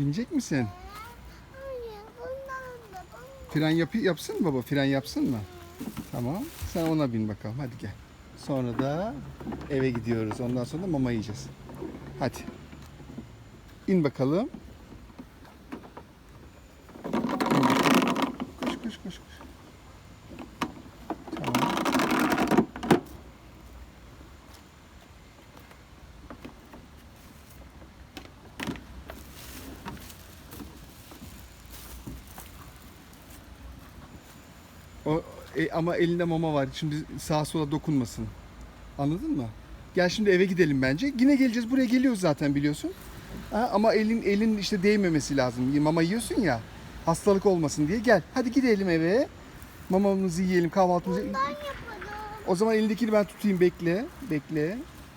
Binecek misin? Fren yapı yapsın mı baba? Fren yapsın mı? Tamam. Sen ona bin bakalım. Hadi gel. Sonra da eve gidiyoruz. Ondan sonra da mama yiyeceğiz. Hadi. İn bakalım. Koş koş koş koş. Tamam. O, e, ama elinde mama var. Şimdi sağa sola dokunmasın. Anladın mı? Gel şimdi eve gidelim bence. Yine geleceğiz. Buraya geliyoruz zaten biliyorsun. Ha, ama elin elin işte değmemesi lazım. Mama yiyorsun ya. Hastalık olmasın diye. Gel. Hadi gidelim eve. Mamamızı yiyelim, kahvaltımızı. Bundan yapalım. O zaman elindekini ben tutayım bekle. Bekle.